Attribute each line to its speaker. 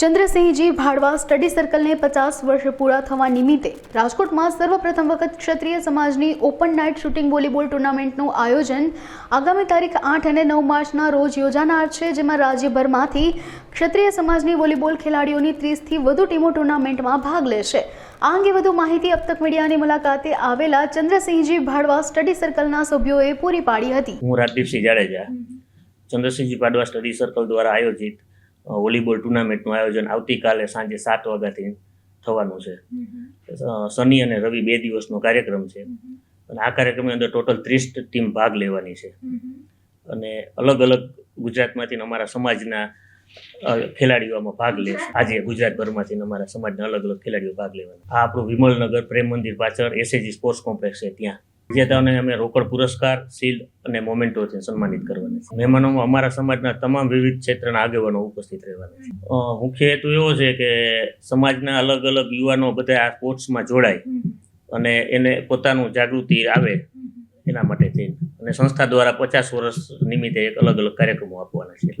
Speaker 1: Chandrasinhji ભાડવા study સર્કલને પચાસ વર્ષ પૂરા થવા નિમિત્તે રાજકોટમાં સર્વપ્રથમ વખત ક્ષત્રિય સમાજની ઓપન નાઇટ શૂટિંગ વોલીબોલ ટુર્નામેન્ટનું આયોજન આગામી તારીખ આઠ અને નવ માર્ચના રોજ યોજાનાર છે, જેમાં રાજ્યભરમાંથી ક્ષત્રિય સમાજની વોલીબોલ ખેલાડીઓની ત્રીસથી વધુ ટીમો ટુર્નામેન્ટમાં ભાગ લેશે. આ અંગે વધુ માહિતી અપતક મીડિયાની મુલાકાતે આવેલા ચંદ્રસિંહજી ભાડવા સ્ટડી સર્કલના સભ્યોએ પૂરી પાડી હતી.
Speaker 2: હું રાજદીપસિંહ જાડેજા, ચંદ્રસિંહજી ભાડવા સ્ટડી સર્કલ દ્વારા આયોજિત વોલીબોલ ટુર્નામેન્ટનું આયોજન આવતીકાલે સાંજે સાત વાગ્યાથી થવાનું છે. શનિ અને રવિ બે દિવસનો કાર્યક્રમ છે. અને આ કાર્યક્રમની અંદર ટોટલ ત્રીસ ટીમ ભાગ લેવાની છે. અને અલગ અલગ ગુજરાતમાંથી અમારા સમાજના ખેલાડીઓમાં ભાગ લે આજે ગુજરાતભરમાંથી અમારા સમાજના અલગ અલગ ખેલાડીઓ ભાગ લેવાના. આ આપણું વિમલનગર પ્રેમ મંદિર પાછળ એસએજી સ્પોર્ટ્સ કોમ્પ્લેક્સ છે ત્યાં. વિજેતાઓને અમે રોકડ પુરસ્કાર શીલ્ડ અને મોમેન્ટોથી સન્માનિત કરવાના છે. મહેમાનોમાં અમારા સમાજના તમામ વિવિધ ક્ષેત્રના આગેવાનો ઉપસ્થિત રહેવાના છે. મુખ્ય હેતુ એવો છે કે સમાજના અલગ અલગ યુવાનો બધા આ સ્પોર્ટ્સમાં જોડાય અને એને પોતાનું જાગૃતિ આવે એના માટે થઈને. અને સંસ્થા દ્વારા પચાસ વર્ષ નિમિત્તે એક અલગ અલગ કાર્યક્રમો આપવાના છે.